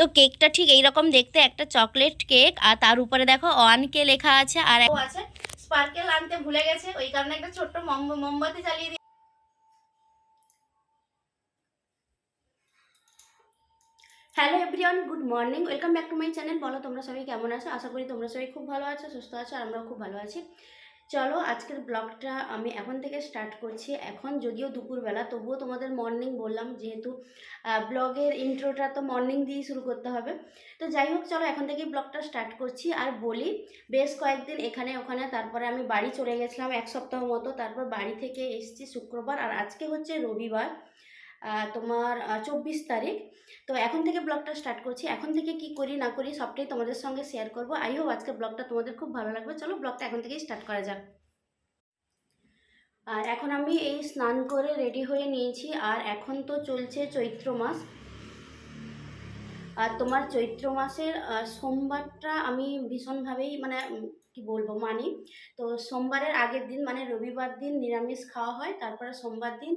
তো কেকটা ঠিক এইরকম দেখতে একটা চকলেট কেক আর তার উপরে দেখো ওয়ান কে লেখা আছে আর ও আছে। স্পার্কেল আনতে ভুলে গেছে ওই কারণে একটা ছোট্ট মোম- মোমবাতি জ্বালিয়ে দিয়ে hello everyone good morning welcome back to my channel বলো তোমরা সবাই কেমন আছো? আশা করি তোমরা সবাই খুব ভালো আছো সুস্থ আছো আর আমরাও খুব ভালো আছি। চলো আজকের ব্লগটা আমি এখন থেকে স্টার্ট করছি। এখন যদিও দুপুরবেলা, তবুও তোমাদের মর্নিং বললাম যেহেতু ব্লগের ইন্ট্রোটা তো মর্নিং দিয়েই শুরু করতে হবে। তো যাই হোক, চলো এখন থেকেই ব্লগটা স্টার্ট করছি। আর বলি, বেশ কয়েকদিন এখানে ওখানে, তারপরে আমি বাড়ি চলে গেছিলাম এক সপ্তাহ মতো। তারপর বাড়ি থেকে এসছি শুক্রবার, আর আজকে হচ্ছে রবিবার। তোমার চব্বিশ তারিখ। তো এখন থেকে ব্লগটা স্টার্ট করছি। এখন থেকে কি করি, না করি, সবটাই তোমাদের সঙ্গে শেয়ার করব। আই হোপ আজকে ব্লগটা তোমাদের খুব ভালো লাগবে। চলো, ব্লগটা এখন থেকেই স্টার্ট করা যাক। আর এখন আমি এই স্নান করে রেডি হয়ে নিয়েছি। আর এখন তো চলছে চৈত্র মাস। আর তোমার চৈত্র মাসের সোমবারটা আমি ভীষণভাবেই মানে কি বলব, মানি। তো সোমবারের আগের দিন মানে রবিবার দিন নিরামিষ খাওয়া হয়, তারপরে সোমবার দিন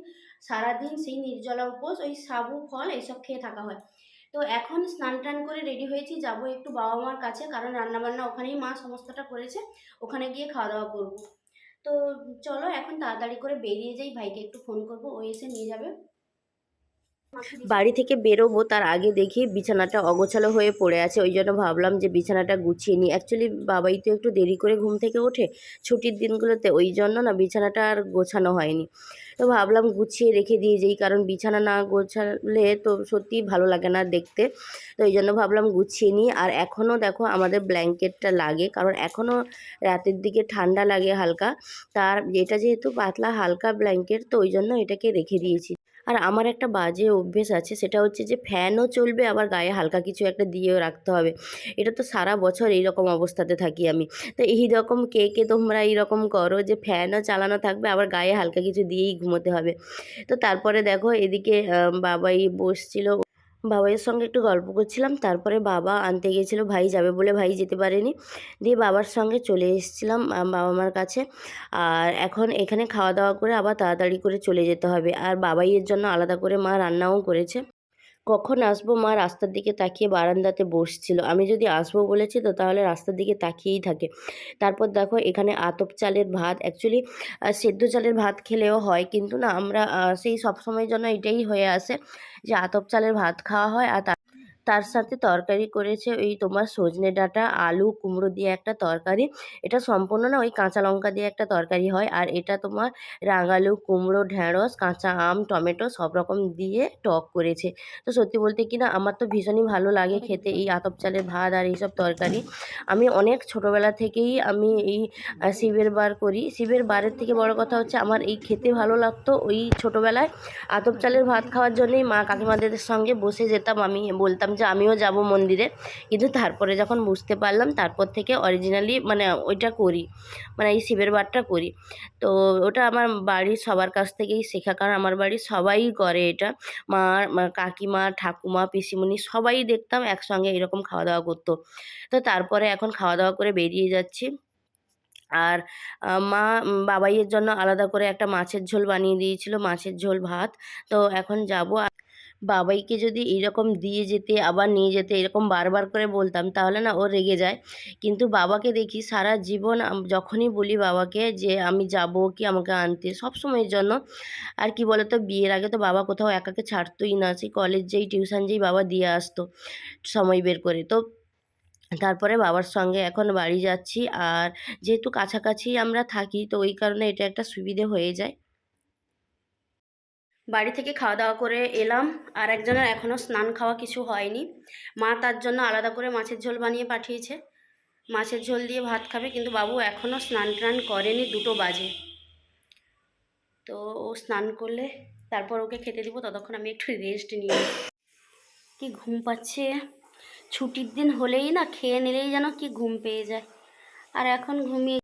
সারাদিন সেই নির্জলা উপোস, ওই সাবু, ফল এইসব খেয়ে থাকা হয়। তো এখন স্নান টান করে রেডি হয়েছি, যাব একটু বাবা মার কাছে, কারণ রান্নাবান্না ওখানেই মা সমস্তটা করেছে, ওখানে গিয়ে খাওয়া দাওয়া করব। তো চলো, এখন তাড়াতাড়ি করে বেরিয়ে যাই, ভাইকে একটু ফোন করব, ও এসে নিয়ে যাবে। বাড়ি থেকে বেরোবো, তার আগে দেখি বিছানাটা অগোছালো হয়ে পড়ে আছে। ওই জন্য ভাবলাম যে বিছানাটা গুছিয়ে নিই। অ্যাকচুয়ালি বাবাই তো একটু দেরি করে ঘুম থেকে ওঠে, ছুটির দিনগুলোতে। ওই জন্য না বিছানাটা আর গোছানো হয়নি। তো ভাবলাম গুছিয়ে রেখে দিয়ে যেই, কারণ বিছানা না গোছালে তো সত্যিই ভালো লাগে না দেখতে। তো ওই জন্য ভাবলাম গুছিয়ে নিই। আর এখনও দেখো আমাদের ব্ল্যাঙ্কেটটা লাগে, কারণ এখনও রাতের দিকে ঠান্ডা লাগে হালকা। তার, এটা যেহেতু পাতলা হালকা ব্ল্যাঙ্কেট, তো ওই জন্য এটাকে রেখে দিয়েছি। আর আমার একটা বাজে অভ্যেস আছে, সেটা হচ্ছে যে ফ্যানও চলবে, আবার গায়ে হালকা কিছু একটা দিয়েও রাখতে হবে। এটা তো সারা বছর এইরকম অবস্থাতে থাকি আমি। তো এই রকম কে কে তোমরা এইরকম করো যে ফ্যানও চালানো থাকবে, আবার গায়ে হালকা কিছু দিয়েই ঘুমোতে হবে। তো তারপরে দেখো এদিকে বাবাই বসছিল। বাবাইয়ের সঙ্গে একটু গল্প করছিলাম, তারপরে বাবা আনতে গিয়েছিল, ভাই যাবে বলে ভাই যেতে পারেনি। দিয়ে বাবার সঙ্গে চলে এসেছিলাম বাবা মার কাছে। আর এখন এখানে খাওয়া দাওয়া করে আবার তাড়াতাড়ি করে চলে যেতে হবে। আর বাবাইয়ের জন্য আলাদা করে মা রান্নাও করেছে। কখন আসব? মা রাস্তার দিকে তাকিয়ে বারান্দাতে বসছিল। আমি যদি আসব বলেছি তো তাহলে রাস্তার দিকে তাকিয়েই থাকে। তারপর দেখো এখানে আতপ চালের ভাত। অ্যাকচুয়ালি সেদ্ধ চালের ভাত খেলেও হয়। কিন্তু না, আমরা সেই সবসময়ের জন্য এটাই হয়ে আসে যে আতপ চালের ভাত খাওয়া হয় আর তার- সাথে তরকারি করেছে ওই তোমার সজনে ডাঁটা, আলু, কুমড়ো দিয়ে একটা তরকারি। এটা সম্পূর্ণ না ওই কাঁচা লঙ্কা দিয়ে একটা তরকারি হয়। আর এটা তোমার রাঙালু, কুমড়ো ঢ্যাঁড়স কাঁচা আম, টমেটো সব রকম দিয়ে টক করেছে। তো সত্যি বলতে কি না, আমার তো ভীষণই ভালো লাগে খেতে এই আতপ চালের ভাত আর এইসব তরকারি। আমি অনেক ছোটোবেলা থেকেই আমি এই শিবের বার করি। শিবের বারের থেকে বড় কথা হচ্ছে আমার এই খেতে ভালো লাগতো ওই ছোটোবেলায়। আতপ চালের ভাত খাওয়ার জন্যই মা কাকিমাদের সঙ্গে বসে যেতাম আমি, বলতাম যে আমিও যাব মন্দিরে। কিন্তু তারপরে যখন বুঝতে পারলাম, তারপর থেকে অরিজিনালি মানে ওইটা করি। মানে এই শিবের বারটা করি। তো ওটা আমার বাড়ির সবার কাছ থেকেই শেখা। কারণ আমার বাড়ির সবাই করে এটা। মা কাকিমা, ঠাকুমা, পিসিমণি সবাই দেখতাম একসঙ্গে এরকম খাওয়া দাওয়া করতো। তো তারপরে এখন খাওয়া দাওয়া করে বেরিয়ে যাচ্ছি। আর মা, বাবাইয়ের জন্য আলাদা করে একটা মাছের ঝোল বানিয়ে দিয়েছিল, মাছের ঝোল ভাত। তো এখন যাব। বাবাইকে যদি এরকম দিয়ে যেতে, আবার নিয়ে যেতে, এরকম বারবার করে বলতাম, তাহলে না ও রেগে যায়। কিন্তু বাবাকে দেখি সারা জীবন যখনই বলি বাবাকে যে আমি যাব কি আমাকে আনতে, সব সময়ের জন্য। আর কি বলে তো বিয়ের আগে তো বাবা কোথাও একাকে ছাড়তোই না, সেই কলেজ যেই টিউশন যেই বাবা দিয়ে আসতো সময় বের করে। তো তারপরে বাবার সঙ্গে এখন বাড়ি যাচ্ছি, আর যেহেতু কাছাকাছি আমরা থাকি, তো ওই কারণে এটা একটা সুবিধে হয়ে যায়। বাড়ি থেকে খাওয়া দাওয়া করে এলাম আর একজনের এখনও স্নান খাওয়া কিছু হয়নি। মা তার জন্য আলাদা করে মাছের ঝোল বানিয়ে পাঠিয়েছে। মাছের ঝোল দিয়ে ভাত খাবে কিন্তু বাবু এখনও স্নান টান করেনি দুটো বাজে। তো ও স্নান করলে তারপর ওকে খেতে দিব, ততক্ষণ আমি একটু রেস্ট নিই। কি ঘুম পাচ্ছে? ছুটির দিন হলেই না, খেয়ে নিলেই যেন কি ঘুম পেয়ে যায়। আর এখন ঘুমিয়ে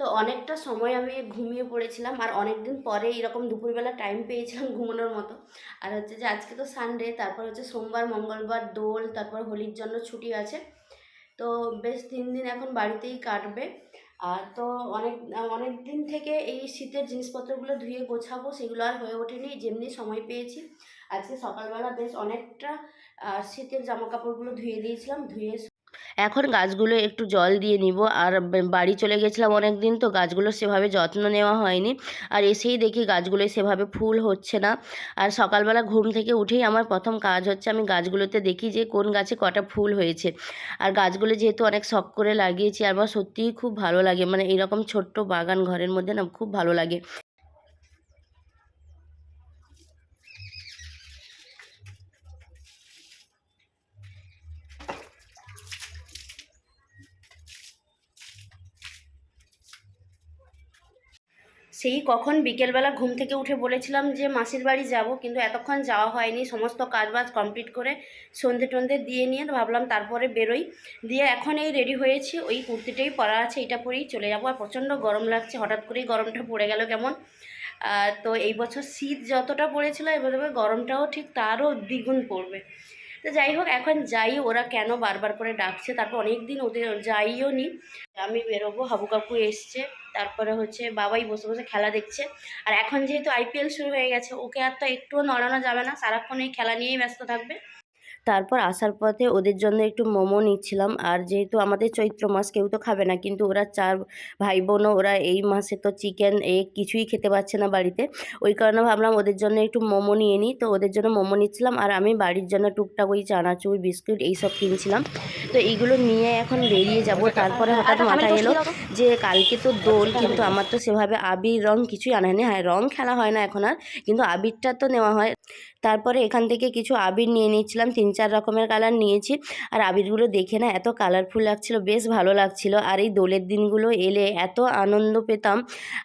তো অনেকটা সময় আমি ঘুমিয়ে পড়েছিলাম আর অনেক দিন পরে এরকম দুপুরবেলা টাইম পেয়েছিলাম ঘুমানোর মতো। আর হচ্ছে যে আজকে তো সানডে তারপর হচ্ছে সোমবার, মঙ্গলবার, দোল, তারপর হোলির জন্য ছুটি আছে। তো বেশ তিন দিন এখন বাড়িতেই কাটবে। আর তো অনেক অনেক দিন থেকে এই শীতের জিনিসপত্রগুলো ধুয়ে গোছাবো, সেগুলো আর হয়ে ওঠেনি, যেমনি সময় পেয়েছি। আজকে সকালবেলা বেশ অনেকটা শীতের জামা কাপড়গুলো ধুয়ে দিয়েছিলাম, ধুয়ে এখন গাছগুলো একটু জল দিয়ে নিব। আর বাড়ি চলে গেছিলাম অনেক দিন তো গাছগুলো সেভাবে যত্ন নেওয়া হয়নি। আর এসেই দেখি গাছগুলো সেভাবে ফুল হচ্ছে না। আর সকালবেলা ঘুম থেকে উঠেই আমার প্রথম কাজ হচ্ছে আমি গাছগুলোতে দেখি যে কোন গাছে কটা ফুল হয়েছে। আর গাছগুলো যেহেতু অনেক শখ করে লাগিয়েছি আর আমার সত্যিই খুব ভালো লাগে। মানে এরকম ছোট্ট বাগান ঘরের মধ্যে না খুব ভালো লাগে। সেই কখন বিকেলবেলা ঘুম থেকে উঠে বলেছিলাম যে, মাসির বাড়ি যাব। কিন্তু এতক্ষণ যাওয়া হয়নি। সমস্ত কাজবাজ কমপ্লিট করে সন্ধে টন্ধে দিয়ে নিয়ে ভাবলাম তারপরে বেরোই। দিয়ে এখন এই রেডি হয়েছি। ওই কুর্তিটাই পরা আছে এটা পরেই চলে যাব। আর প্রচণ্ড গরম লাগছে, হঠাৎ করেই গরমটা পড়ে গেল কেমন? তো এই বছর শীত যতটা পড়েছিল এবার গরমটাও ঠিক তারও দ্বিগুণ পড়বে। তো যাই হোক, এখন যাই, ওরা কেন বারবার করে ডাকছে? তারপর অনেক দিন ওদের যাইও নি। আমি বেরোবো হাবু কাকু এসছে। তারপরে হচ্ছে বাবাই বসে বসে খেলা দেখছে। আর এখন যেহেতু আইপিএল শুরু হয়ে গেছে, ওকে আর তো একটুও নড়ানো যাবে না। সারাক্ষণ এই খেলা নিয়েই ব্যস্ত থাকবে। তারপর আসার পথে ওদের জন্য একটু মোমো নিচ্ছিলাম। আর যেহেতু আমাদের চৈত্র মাস কেউ তো খাবে না। কিন্তু ওরা চার ভাই বোনও ওরা এই মাসে তো চিকেন এ কিছুই খেতে পারছে না বাড়িতে। ওই কারণে ভাবলাম ওদের জন্য একটু মোমো নিয়ে নিই। তো ওদের জন্য মোমো নিচ্ছিলাম। আর আমি বাড়ির জন্য টুকটাক ওই চানাচুর বিস্কুট এইসব কিনছিলাম। তো এইগুলো নিয়ে এখন বেরিয়ে যাব। তারপরে হঠাৎ মাথায় এলো যে কালকে তো দোল কিন্তু আমার তো সেভাবে আবির রং কিছুই আনা হয়নি। হ্যাঁ রং খেলা হয় না এখন আর কিন্তু আবিরটা তো নেওয়া হয়। তারপরে এখান থেকে কিছু আবির নিয়ে নিয়েছিলাম তিন চার রকমের কালার নিয়েছি। আর আবিরগুলো দেখে না এত কালারফুল লাগছিল, বেশ ভালো লাগছিল। আর এই দোলের দিনগুলো এলে এত আনন্দ পেতাম।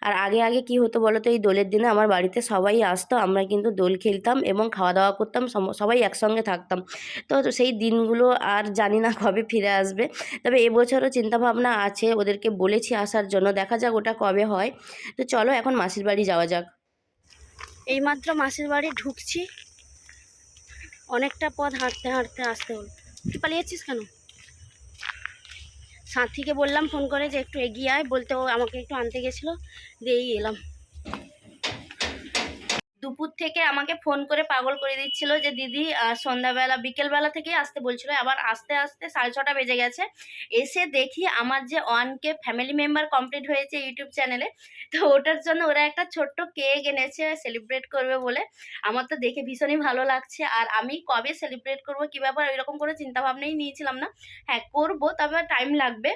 আর আগে আগে কি হতো বলো তো এই দোলের দিনে আমার বাড়িতে সবাই আসতো, আমরা কিন্তু দোল খেলতাম এবং খাওয়া দাওয়া করতাম সবাই একসঙ্গে থাকতাম। তো সেই দিনগুলো আর জানি না কবে ফিরে আসবে। তবে এবছরও চিন্তাভাবনা আছে, ওদেরকে বলেছি আসার জন্য। দেখা যাক ওটা কবে হয়। তো চলো এখন মাসির বাড়ি যাওয়া যাক। এইমাত্র মাসির বাড়ি ঢুকছি। অনেকটা পথ হাঁটতে হাঁটতে আসতে হলো। তুই পালিয়েছিস কেন? সাথীকে বললাম, ফোন করে যে একটু এগিয়ে আয়, বলতে ও আমাকে একটু আনতে গেছিল, দিয়েই এলাম। দুপুর থেকে আমাকে ফোন করে পাগল করে দিচ্ছিল যে, দিদি সন্ধ্যাবেলা, বিকেলবেলা থেকে আসতে বলছিল, আবার আস্তে আস্তে সাড়ে ছটা বেজে গেছে। এসে দেখি আমার যে one K family member complete হয়েছে ইউটিউব চ্যানেলে তো ওটার জন্য ওরা একটা ছোট্ট কেক এনেছে সেলিব্রেট করবে বলে। আমার তো দেখে ভীষণই ভালো লাগছে। আর আমি কবে সেলিব্রেট করব, কী ব্যাপার এরকম করে চিন্তাভাবনাই নিয়েছিলাম না। হ্যাঁ করব, তবে টাইম লাগবে।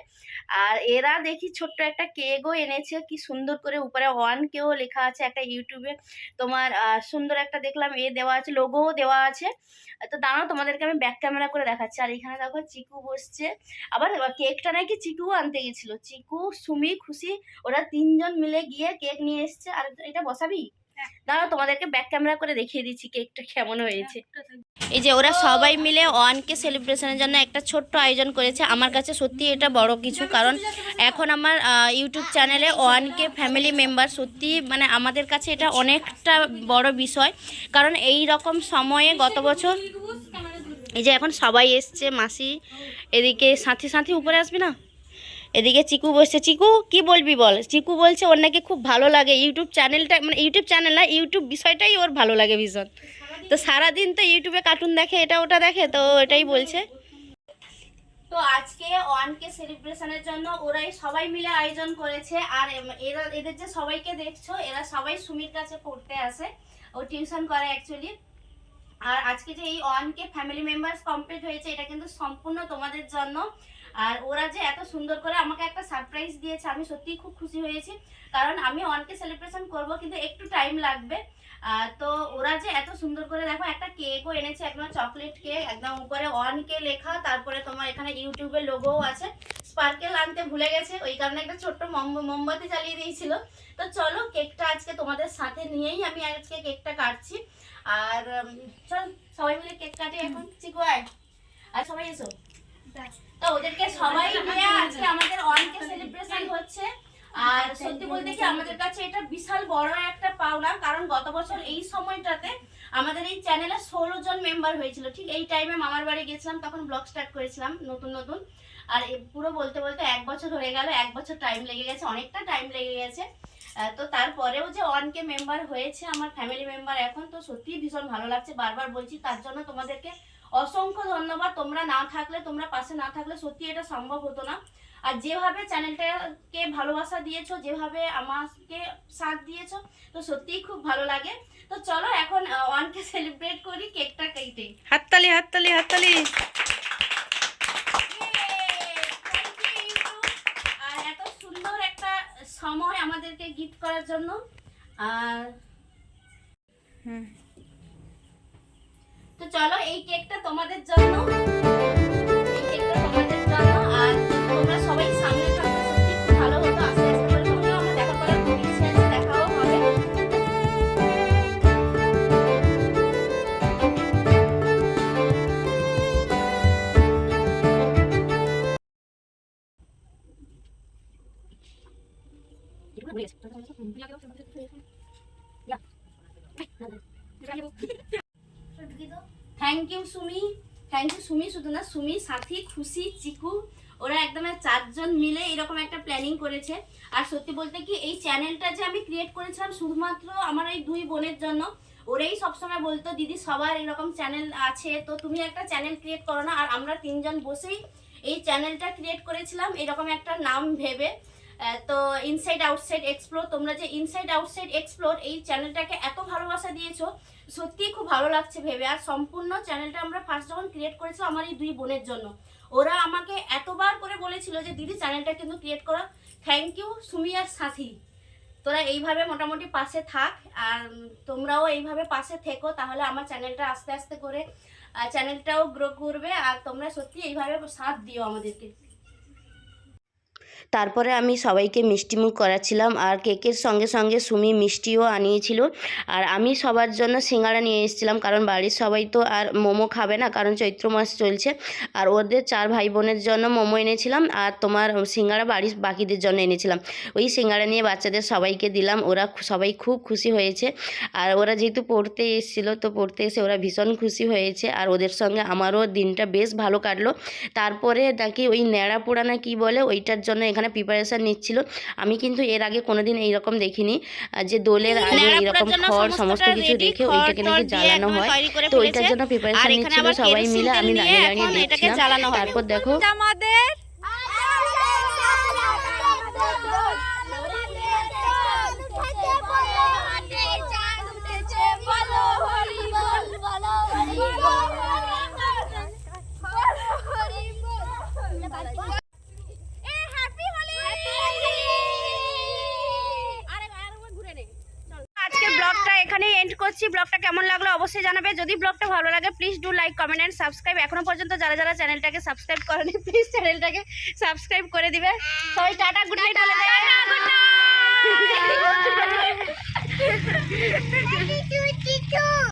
আর এরা দেখি ছোট্ট একটা কেকও এনেছে। কি সুন্দর করে উপরে ওয়ান কেও লেখা আছে একটা ইউটিউবে তোমার সুন্দর একটা দেখলাম, এ দেওয়া আছে লোগোও দেওয়া আছে। তো দাঁড়াও, তোমাদেরকে আমি ব্যাক ক্যামেরা করে দেখাচ্ছি। আর এখানে দেখো, চিকু বসছে। আবার কেকটা নাকি চিকুও আনতে গেছিল চিকু, সুমি, খুশি, ওরা তিনজন মিলে গিয়ে কেক নিয়ে এসছে। আর এটা বসাবি? দাঁড়াও তোমাদেরকে ব্যাক ক্যামেরা করে দেখিয়ে দিচ্ছি কেকটা কেমন হয়েছে। এই যে ওরা সবাই মিলে ওয়ানকে সেলিব্রেশনের জন্য একটা ছোট্ট আয়োজন করেছে। আমার কাছে সত্যি এটা বড় কিছু কারণ এখন আমার ইউটিউব চ্যানেলে ওয়ানকে ফ্যামিলি মেম্বার সত্যি মানে আমাদের কাছে এটা অনেকটা বড় বিষয়। কারণ এই রকম সময়ে গত বছর এই যে এখন সবাই এসছে মাসি এদিকে সাথে সাথে উপরে আসবি না? এদিকে চিকু বসছে। চিকু, কি বলবি বল? চিকু বলছে ওর নাকি খুব ভালো লাগে ইউটিউব চ্যানেলটা মানে ইউটিউব চ্যানেল না ইউটিউব বিষয়টাই ওর ভালো লাগে ভীষণ। তো সারাদিন তো ইউটিউবে কার্টুন দেখে, এটা ওটা দেখে, তো এটাই বলছে। তো আজকে ওয়ান কে সেলিব্রেশনের জন্য ওরাই সবাই মিলে আয়োজন করেছে, আর এরা, এদের যে সবাইকে দেখছ, এরা সবাই সুমির কাছে পড়তে আসে। ও টিউশন করে অ্যাকচুয়ালি আর আজকে যে এই one K family members complete হয়েছে, এটা কিন্তু সম্পূর্ণ তোমাদের জন্য। আর ওরা যে এত সুন্দর করে আমাকে একটা সারপ্রাইজ দিয়েছে, আমি সত্যিই খুব খুশি হয়েছি। কারণ আমি ওয়ানকে সেলিব্রেশন করব, কিন্তু একটু টাইম লাগবে। তো ওরা যে এত সুন্দর করে দেখো, একটা কেকও এনেছে, একদম চকলেট কেক একদম উপরে অনকে লেখা, তারপরে তোমার এখানে ইউটিউবের লোগোও আছে। স্পার্কেল আনতে ভুলে গেছে, ওই কারণে একটা ছোট্ট মোম- মোমবাতি জ্বালিয়ে দিয়েছিল। তো চলো কেকটা আজকে তোমাদের সাথে নিয়েই আমি আজকে কেকটা কাটছি। আর চল, সবাই মিলে কেক কাটি এখন। চিকু আয় আর সবাই এসো। তো ওদেরকে সবাই মিলে আজকে আমাদের অনকে সেলিব্রেশন হচ্ছে। আর সত্যি বলতে কি আমাদের কাছে এটা বিশাল বড় একটা পাওনা, কারণ গত বছর এই সময়টাতে আমাদের এই চ্যানেলে ষোলো জন মেম্বার হয়েছিল। ঠিক এই টাইমে মামার বাড়ি গেছিলাম, তখন ব্লগ স্টার্ট করেছিলাম, নতুন নতুন। আর পুরো বলতে বলতে এক বছর হয়ে গেল, এক বছর টাইম লেগে গেছে, অনেকটা টাইম লেগে গেছে। তো তারপরেও যে ওয়ানকে মেম্বার হয়েছে, আমার ফ্যামিলি মেম্বার এখন, তো সত্যিই ভীষণ ভালো লাগছে। বারবার বলছি, তার জন্য তোমাদেরকে অসংখ্য ধন্যবাদ। তোমরা না থাকলে তোমরা পাশে না থাকলে সত্যি এটা সম্ভব হতো না। আর যেভাবে চ্যানেলটাকে ভালোবাসা দিয়েছ যেভাবে আমাকে সাথ দিয়েছ তো সত্যিই খুব ভালো লাগে। তো চলো এখন ওয়ানকে সেলিব্রেট করি কেকটা কেটে। হাততালি হাততালি হাততালি। আর এত সুন্দর একটা সময় আমাদেরকে গিফট করার জন্য। আর হুম। তো চলো এই কেকটা তোমাদের জন্য। এই কেকটা তোমাদের জন্য আর তোমরা সবাই সামনে থাকলে সত্যি ভালো হতো আস্তে আস্তে করে তোমরা আমার দেখা করার খুব ইচ্ছে আছে দেখাও হবে। Thank you Sumi thank you Sumi শুধু না সুমি সাথী খুশি চিকু ওরা একদম চারজন মিলে এরকম একটা প্ল্যানিং করেছে। আর সত্যি বলতে কি, এই চ্যানেলটা যে আমি ক্রিয়েট করেছিলাম শুধুমাত্র আমার এই দুই বোনের জন্য, ওরাই সবসময় বলতো, দিদি, সবার এরকম চ্যানেল আছে, তো তুমি একটা চ্যানেল ক্রিয়েট করো না। আর আমরা তিনজন বসেই এই চ্যানেলটা ক্রিয়েট করেছিলাম এরকম একটা নাম ভেবে। তো ইনসাইড আউটসাইড এক্সপ্লোর তোমরা যে ইনসাইড আউটসাইড এক্সপ্লোর এই চ্যানেলটাকে এত ভালোবাসা দিয়েছ সত্যিই খুব ভালো লাগছে ভেবে। আর সম্পূর্ণ চ্যানেলটা আমরা ফার্স্ট যখন ক্রিয়েট করেছিলাম আমার এই দুই বোনের জন্য। ওরা আমাকে এতবার করে বলেছিল যে, দিদি চ্যানেলটা কিন্তু ক্রিয়েট করো। থ্যাংক ইউ সুমি আর সাথী। তোরা এইভাবে মোটামুটি পাশে থাক। আর তোমরাও এইভাবে পাশে থেকো, তাহলে আমার চ্যানেলটা আস্তে আস্তে করে চ্যানেলটাও গ্রো করবে। আর তোমরা সত্যি এইভাবে সাথ দিও আমাদেরকে। তারপরে আমি সবাইকে মিষ্টিমুখ করাচ্ছিলাম আর কেকের সঙ্গে সঙ্গে সুমি মিষ্টিও আনিয়েছিল। আর আমি সবার জন্য সিঙ্গারা নিয়ে এসেছিলাম, কারণ বাড়ির সবাই তো আর মোমো খাবে না, কারণ চৈত্র মাস চলছে। আর ওদের চার ভাই বোনের জন্য মোমো এনেছিলাম আর তোমার সিঙ্গারা বাড়ির বাকিদের জন্য এনেছিলাম। ওই সিঙ্গারা নিয়ে বাচ্চাদের সবাইকে দিলাম, ওরা সবাই খুব খুশি হয়েছে। আর ওরা যেহেতু পড়তে এসেছিল, তো পড়তে এসে ওরা ভীষণ খুশি হয়েছে। আর ওদের সঙ্গে আমারও দিনটা বেশ ভালো কাটলো। তারপরে নাকি ওই ন্যাড়া পোড়া না কি বলে, ওইটার জন্য এখানে প্রিপারেশান নিচ্ছিল আমি কিন্তু এর আগে কোনোদিন এইরকম দেখিনি যে দোলের আগে ন্যাড়া এইরকম খড় সমস্ত কিছু রেখে ওইটাকে নাকি জ্বালানো হয়। তো ওইটার জন্য প্রিপারেশান নিচ্ছিল সবাই মিলে আমি দাঁড়িয়ে দাঁড়িয়ে দেখছিলাম তারপর দেখো। আমাদের করছি ব্লগটা কেমন লাগল অবশ্যই জানাবে যদি ব্লগটা ভালো লাগে please do like comment and subscribe এখনও পর্যন্ত যারা যারা চ্যানেলটাকে সাবস্ক্রাইব করেনি প্লিজ চ্যানেলটাকে সাবস্ক্রাইব করে দিবে সবাই টাটা গুড নাইট বলে দেয়